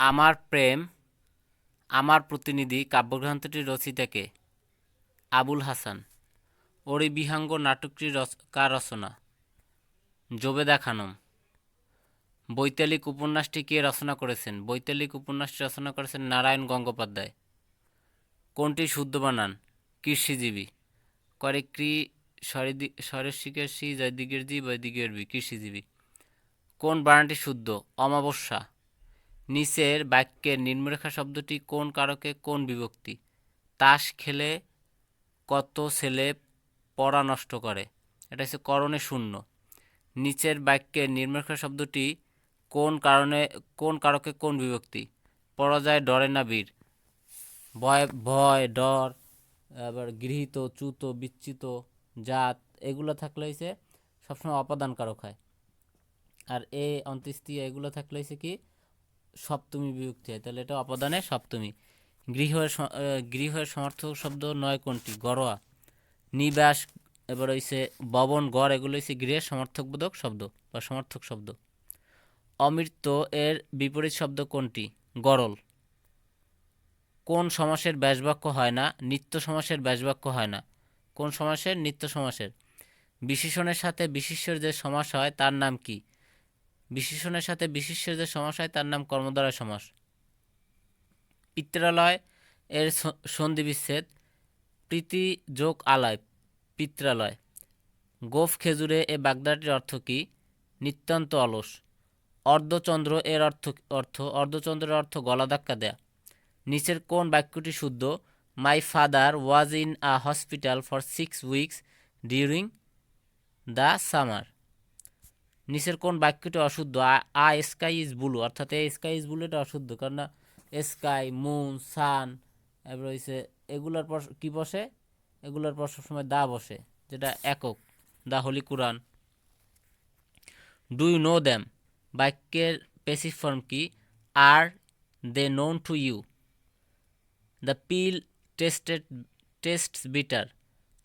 আমার প্রেম, আমার প্রতিনিধি কাব্যগ্রন্থটির রচিতাকে আবুল হাসান। ওরি বিহাঙ্গ নাটকটির রচ, কার রচনা? জোবেদা খানম। বৈতালিক উপন্যাসটি কে রচনা করেছেন? বৈতালিক উপন্যাসটি রচনা করেছেন নারায়ণ গঙ্গোপাধ্যায়। কোনটি শুদ্ধ বানান কৃষিজীবী। করে ক্রি সরিদি সরস্বিকের সি, জয়দিগের জি বৈদিকের বি, কৃষিজীবী। কোন বানানটি শুদ্ধ? অমাবস্যা। নিচের বাক্যের নিম্নরেখা শব্দটি কোন কারকে কোন বিভক্তি? তাস খেলে কত ছেলে পড়া নষ্ট করে? এটা হচ্ছে করণে শূন্য। নিচের বাক্যের নিম্নরেখা শব্দটি কোন কারণে, কোন কারকে কোন বিভক্তি? পরাজয় ডরে না বীর। ভয় ভয়, ডর, আবার গৃহীত, চ্যুত, বিচ্যুত, জাত, এগুলো থাকলে হয়েছে সবসময় অপাদান কারক হয়। আর এ অন্ত্যেষ্টি এগুলো থাকলে হয়েছে কি? সপ্তমী বিভক্তি হয় তাহলে এটা অপদানে সপ্তমী। আহ, গৃহের সমর্থক শব্দ নয় কোনটি? গড়োয়া। নিবাস এবার হইছে ভবন গড় এগুলো হচ্ছে গৃহের সমর্থকবোধক শব্দ বা সমর্থক শব্দ। অমৃত এর বিপরীত শব্দ কোনটি? গরল। কোন সমাসের ব্যাসবাক্য হয় না নিত্য সমাসের ব্যাসবাক্য হয় না। কোন সমাসের? নিত্য সমাসের। বিশেষণের সাথে বিশেষ্যের যে সমাস হয় তার নাম কি? বিশেষণের সাথে বিশেষ্যের যে সমাস হয়, তার নাম কর্মদ্বারা সমাস পিত্রালয় এর সন্ধি বিচ্ছেদ, প্রীতি যোগ আলয়, পিত্রালয়। গোফ খেজুরে এ বাগদাটির অর্থ কি? নিত্যন্ত অলস। অর্ধচন্দ্র এর অর্থ অর্থ, অর্ধচন্দ্রের অর্থ গলা ধাক্কা দেয়া। নিচের কোন বাক্যটি শুদ্ধ my father was in a hospital for six weeks during the summer নিচের কোন বাক্যটা অশুদ্ধ? আ স্কাই ইজ ব্লু অর্থাৎ এ স্কাই ইজ ব্লু এটা অশুদ্ধ, কারণ স্কাই মুন সান এবার হচ্ছে এগুলোর পর কি বসে? এগুলোর পর সবসময় দা বসে, যেটা একক, the holy Quran. Do you know them বাক্যের পেসিভ ফর্ম কি? Are they known to you the pill tested tastes bitter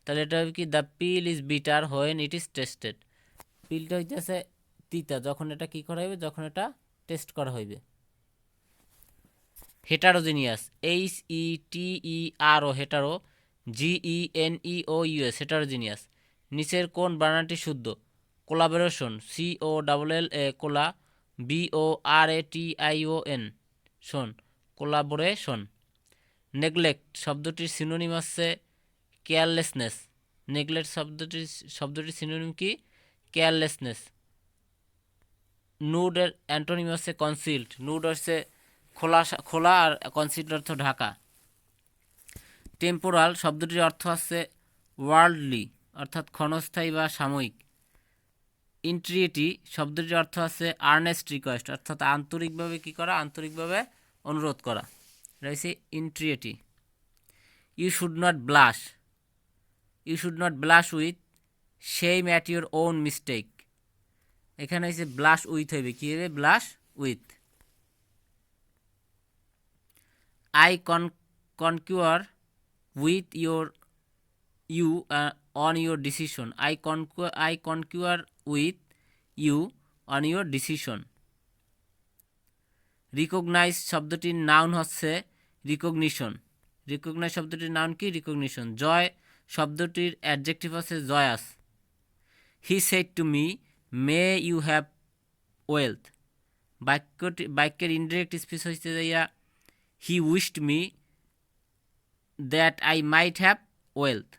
তাহলে এটা হবে কি? The pill is bitter when it is tested পিলটা হইতেছে তিতা, যখন এটা কি করা হইবে? যখন এটা টেস্ট করা হইবে। Heterogeneous H E T E R O hetero G E N E O U S heterogeneous নিচের কোন বানানটি শুদ্ধ। Collaboration C O double L A colla B O R A T I O N শোন collaboration neglect শব্দটির synonym হচ্ছে carelessness neglect শব্দটির শব্দটির synonym কি? কেয়ারলেসনেস নুডের অ্যান্টোনিম হচ্ছে কনসিল্ড। নুড হচ্ছে খোলা খোলা আর কনসিল্ড অর্থ ঢাকা। টেম্পোরাল শব্দটির অর্থ হচ্ছে ওয়ার্ল্ডলি অর্থাৎ ক্ষণস্থায়ী বা সাময়িক। ইন্ট্রিয়েটি শব্দটির অর্থ হচ্ছে আর্নেস্ট রিকোয়েস্ট অর্থাৎ আন্তরিকভাবে কি করা? আন্তরিকভাবে অনুরোধ করা। রয়েছে entreaty. You should not blush you should not blush with shame at your own mistake এখানে হচ্ছে ব্লাশ উইথ হইবে। কী হবে blush with I con concur with your you on your decision I concur I concur with you on your decision recognize শব্দটির noun হচ্ছে recognition recognise শব্দটির noun কি? Recognition joy শব্দটির অ্যাডজেক্টিভ হচ্ছে joyous. He said to me may you have wealth বাক্যটি, বাক্যের indirect speech হচ্ছে যাইয়া he wished me that I might have wealth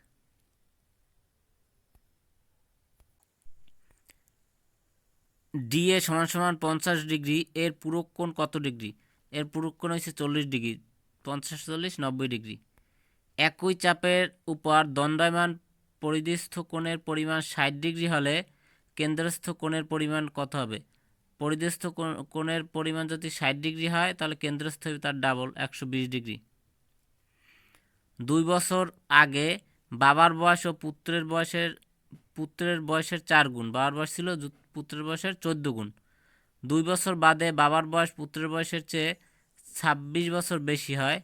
D এ সমান সমান পঞ্চাশ ডিগ্রি, এর পূরক কোণ কত ডিগ্রি? এর পূরক কোণ হচ্ছে চল্লিশ ডিগ্রি, পঞ্চাশ, চল্লিশ, নব্বই ডিগ্রি। একই চাপের উপর দণ্ডায়মান পরিধিস্থ কোণের পরিমাণ ষাট ডিগ্রি হলে কেন্দ্রস্থ কোণের পরিমাণ কত হবে? পরিধিস্থ কোণের পরিমাণ যদি ষাট ডিগ্রি হয়, তাহলে কেন্দ্রস্থ হবে তার ডাবল একশো বিশ ডিগ্রি। দুই বছর আগে বাবার বয়স ও পুত্রের বয়সের পুত্রের বয়সের চার গুণ। বাবার বয়স ছিল পুত্রের বয়সের চোদ্দ গুণ। দুই বছর বাদে বাবার বয়স, পুত্রের বয়সের চেয়ে ছাব্বিশ বছর বেশি হয়,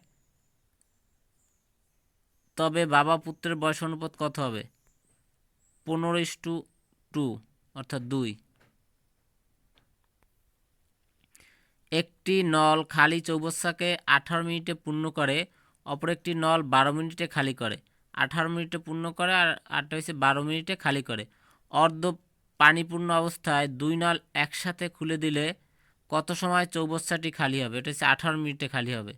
তবে বাবা পুত্রের বয়স অনুপাত কত হবে? পনেরো টু টু। অর্থাৎ দুই। একটি নল খালি চৌবচ্চাকে আঠারো মিনিটে পূর্ণ করে, অপর একটি নল বারো মিনিটে খালি করে। আঠারো মিনিটে পূর্ণ করে আর আটটা হচ্ছে বারো মিনিটে খালি করে। অর্ধ পানিপূর্ণ অবস্থায় দুই নল একসাথে খুলে দিলে কত সময় চৌবচ্চাটি খালি হবে? এটা হচ্ছে আঠারো মিনিটে খালি হবে।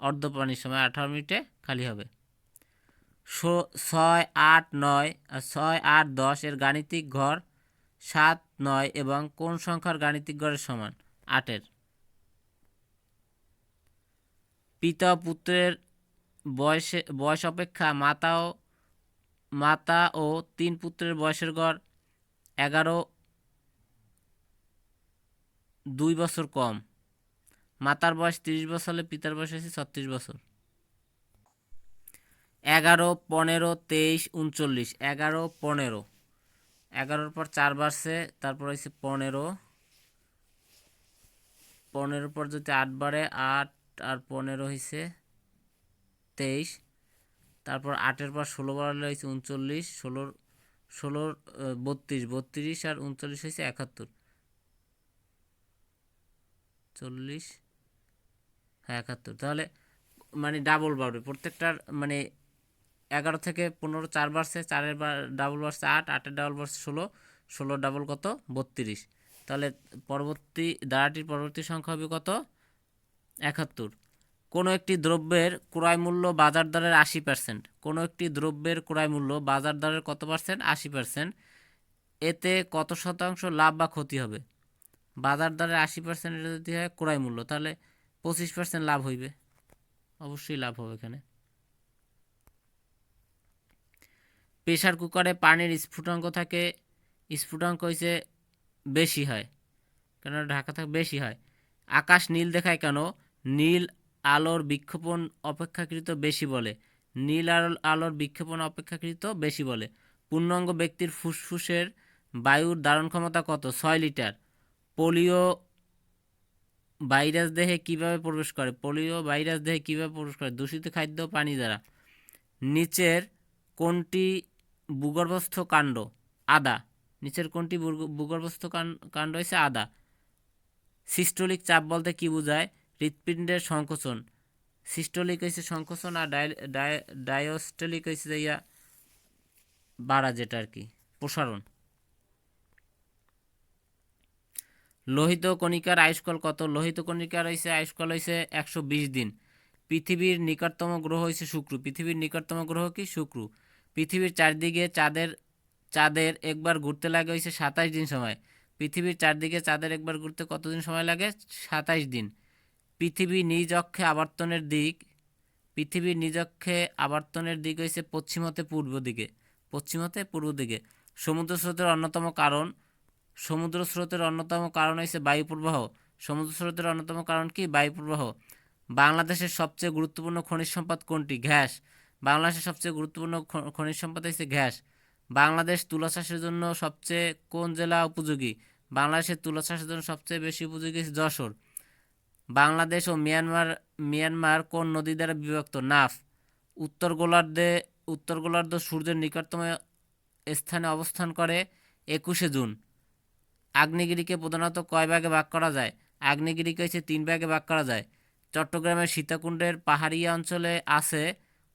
অর্ধ পানির সময় আঠারো মিনিটে খালি হবে। ছয়, আট, নয় ছয়, আট, দশ এর গাণিতিক ঘর সাত, নয় এবং কোন সংখ্যার গাণিতিক গড়ের সমান? আটের। পিতা পুত্রের বয়সে, বয়স অপেক্ষা মাতা ও মাতা ও তিন পুত্রের বয়সের গড় এগারো, দুই বছর কম। মাতার বয়স তিরিশ বছর হলে পিতার বয়স হয়েছে ছত্রিশ বছর। এগারো, পনেরো, তেইশ, উনচল্লিশ। এগারো, পনেরো। এগারোর পর চার বাড়ছে, তারপর হচ্ছে পনেরো। পনেরোর পর যদি আট বাড়ে, আট আর পনেরো হয়েছে তেইশ। তারপর আটের পর ষোলো বাড়লে হয়েছে উনচল্লিশ, ষোলোর ষোলোর বত্রিশ। বত্রিশ আর উনচল্লিশ হয়েছে একাত্তর। চল্লিশ হ্যাঁ একাত্তর। তাহলে মানে ডাবল বাড়বে। প্রত্যেকটার মানে এগারো থেকে পনেরো, চার বাড়ছে, চারের ডাবল বার্সে আট, আটের ডাবল বাড়ছে ষোলো ষোলো ডাবল কত? বত্রিশ। তাহলে পরবর্তী দাঁড়াটির পরবর্তী সংখ্যা হবে কত? একাত্তর। কোনো একটি দ্রব্যের ক্রয় মূল্য বাজার দরের আশি পার্সেন্ট কোনো একটি দ্রব্যের ক্রয় মূল্য বাজার দরের কত পার্সেন্ট আশি পার্সেন্ট এতে কত শতাংশ লাভ বা ক্ষতি হবে? বাজার দরের আশি পার্সেন্ট যদি হয়, ক্রয় মূল্য। তাহলে পঁচিশ পার্সেন্ট লাভ হইবে। অবশ্যই লাভ হবে এখানে। প্রেশার কুকারে পানির স্ফুটাঙ্ক থাকে, স্ফুটাঙ্ক হইছে বেশি হয়। কেন ঢাকা থাকে বেশি হয়। আকাশ নীল দেখায় কেন? নীল আলোর বিক্ষেপণ অপেক্ষাকৃত বেশি বলে। নীল আলো- আলোর বিক্ষেপণ অপেক্ষাকৃত বেশি বলে। পূর্ণাঙ্গ ব্যক্তির ফুসফুসের বায়ুর ধারণ ক্ষমতা কত? ছয় লিটার। পোলিও ভাইরাস দেহে কীভাবে প্রবেশ করে? পোলিও ভাইরাস দেহে কীভাবে প্রবেশ করে? দূষিত খাদ্য পানি দ্বারা। নিচের কোনটি ভূগর্ভস্থ কাণ্ড, আদা। নিচের কোনটি ভূগর্ভস্থ কাণ্ড হয়েছে আদা। সিস্টোলিক চাপ বলতে কি বোঝায়? হৃৎপিণ্ডের সংকোচন। সিস্টোলিক হয়েছে সংকোচন আর ডায়োস্টোলিক হয়েছে ইয়া বাড়া যেটা আর কি, প্রসারণ। লোহিত কণিকার আয়ুষ্কাল কত? লোহিত কণিকার হয়েছে আয়ুষ্কাল হয়েছে একশো বিশ দিন। পৃথিবীর নিকটতম গ্রহ হয়েছে শুক্র। পৃথিবীর নিকটতম গ্রহ কি? শুক্র। পৃথিবীর চারদিকে চাঁদের চাঁদের একবার ঘুরতে লাগে হয়েছে সাতাশ দিন সময়। পৃথিবীর চারদিকে চাঁদের একবার ঘুরতে কতদিন সময় লাগে? সাতাশ দিন। পৃথিবী নিজ অক্ষে আবর্তনের দিক পৃথিবীর নিজ অক্ষে আবর্তনের দিক হয়েছে পশ্চিম হতে পূর্ব দিকে পশ্চিম হতে পূর্ব দিকে। সমুদ্র স্রোতের অন্যতম কারণ, সমুদ্র স্রোতের অন্যতম কারণ হয়েছে বায়ু প্রবাহ। সমুদ্র স্রোতের অন্যতম কারণ কি? বায়ু প্রবাহ। বাংলাদেশের সবচেয়ে গুরুত্বপূর্ণ খনিজ সম্পদ কোনটি? গ্যাস। বাংলাদেশের সবচেয়ে গুরুত্বপূর্ণ খনিজ সম্পদ হচ্ছে গ্যাস। বাংলাদেশ তুলা চাষের জন্য সবচেয়ে কোন জেলা উপযোগী? বাংলাদেশের তুলা চাষের জন্য সবচেয়ে বেশি উপযোগী যশোর। বাংলাদেশ ও মিয়ানমার মিয়ানমার কোন নদী দ্বারা বিভক্ত? নাফ। উত্তর গোলার্ধে, উত্তর গোলার্ধ সূর্যের নিকটতম স্থানে অবস্থান করে একুশে জুন। আগ্নেয়গিরিকে প্রধানত কয় ভাগে ভাগ করা যায়? আগ্নেয়গিরিকে হচ্ছে তিন ভাগে ভাগ করা যায়। চট্টগ্রামের সীতাকুণ্ডের পাহাড়িয়া অঞ্চলে আছে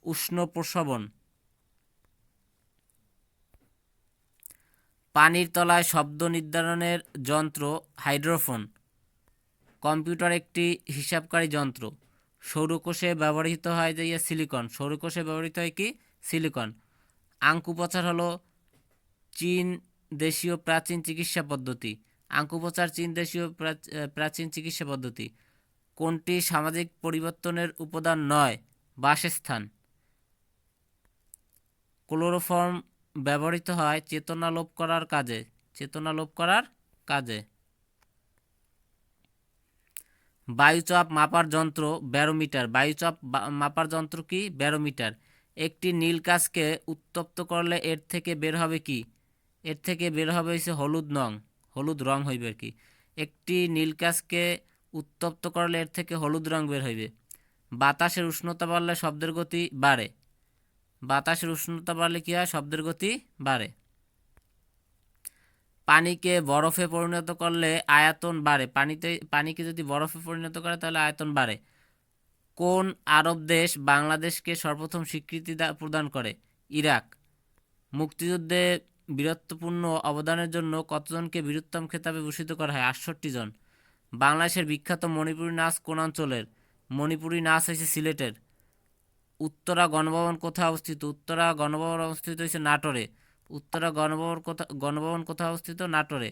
উষ্ণ প্রসবন। পানির তলায় শব্দ নির্ধারণের যন্ত্র হাইড্রোফোন। কম্পিউটার একটি হিসাবকারী যন্ত্র। সৌরকোষে ব্যবহৃত হয় যে ইয়ে সিলিকন। সৌরকোষে ব্যবহৃত হয় কি? সিলিকন। আঙ্কুপ্রচার হলো চীন দেশীয় প্রাচীন চিকিৎসা পদ্ধতি। আঙ্কুপ্রচার চীন দেশীয় প্রাচীন চিকিৎসা পদ্ধতি। কোনটি সামাজিক পরিবর্তনের উপাদান নয়? বাসস্থান। ক্লোরোফর্ম ব্যবহৃত হয় চেতনা লোপ করার কাজে। চেতনা লোপ করার কাজে। বায়ুচাপ মাপার যন্ত্র ব্যারোমিটার। বায়ুচাপ মাপার যন্ত্র কি? ব্যারোমিটার। একটি নীল কাজকে উত্তপ্ত করলে এর থেকে বের হবে কি? এর থেকে বের হবে হচ্ছে হলুদ রং। হলুদ রং হইবে আর কি? একটি নীল কাজকে উত্তপ্ত করলে এর থেকে হলুদ রং বের হইবে। বাতাসের উষ্ণতা বাড়লে শব্দের গতি বাড়ে। বাতাসের উষ্ণতা বাড়লে কী হয়? শব্দের গতি বাড়ে। পানিকে বরফে পরিণত করলে আয়তন বাড়ে। পানিতে, পানিকে যদি বরফে পরিণত করে, তাহলে আয়তন বাড়ে। কোন আরব দেশ বাংলাদেশকে সর্বপ্রথম স্বীকৃতি প্রদান করে? ইরাক। মুক্তিযুদ্ধে বীরত্বপূর্ণ অবদানের জন্য কতজনকে বীরোত্তম খেতাবে ভূষিত করা হয়? আটষট্টি জন। বাংলাদেশের বিখ্যাত মণিপুরী নাচ কোন অঞ্চলের? মণিপুরী নাচ হয়েছে সিলেটের। উত্তরা গণভবন কোথায় অবস্থিত? উত্তরা গণভবন অবস্থিত হয়েছে নাটোরে। উত্তরা গণভবন কোথা গণভবন কোথায় অবস্থিত? নাটোরে।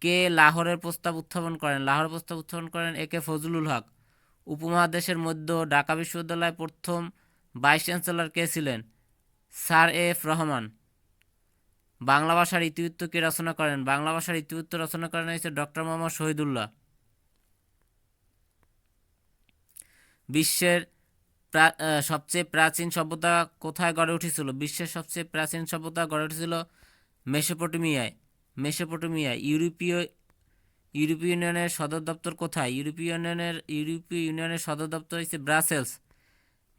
কে লাহোরের প্রস্তাব উত্থাপন করেন? লাহোরের প্রস্তাব উত্থাপন করেন এ কে ফজলুল হক। উপমহাদেশের মধ্যে ঢাকা বিশ্ববিদ্যালয়ের প্রথম ভাইস চ্যান্সেলর কে ছিলেন? Sir F Rahman. বাংলা ভাষার ইতিবৃত্ত কে রচনা করেন? বাংলা ভাষার ইতিবৃত্ত রচনা করেন হয়েছে ডক্টর মোহাম্মদ শহীদুল্লাহ। বিশ্বের সবচেয়ে প্রাচীন সভ্যতা কোথায় গড়ে উঠেছিল? বিশ্বের সবচেয়ে প্রাচীন সভ্যতা গড়ে উঠেছিল মেসোপটেমিয়ায়। মেসোপটেমিয়ায়। ইউরোপীয় ইউরোপীয় ইউনিয়নের সদর দপ্তর কোথায়? ইউরোপীয় ইউনিয়নের ইউরোপীয় ইউনিয়নের সদর দপ্তর হচ্ছে ব্রাসেলস।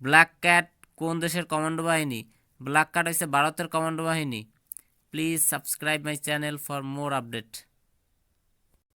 ব্ল্যাক ক্যাট কোন দেশের কমান্ডো বাহিনী? ব্ল্যাক ক্যাট হচ্ছে ভারতের কমান্ডো বাহিনী। Please subscribe my channel for more update.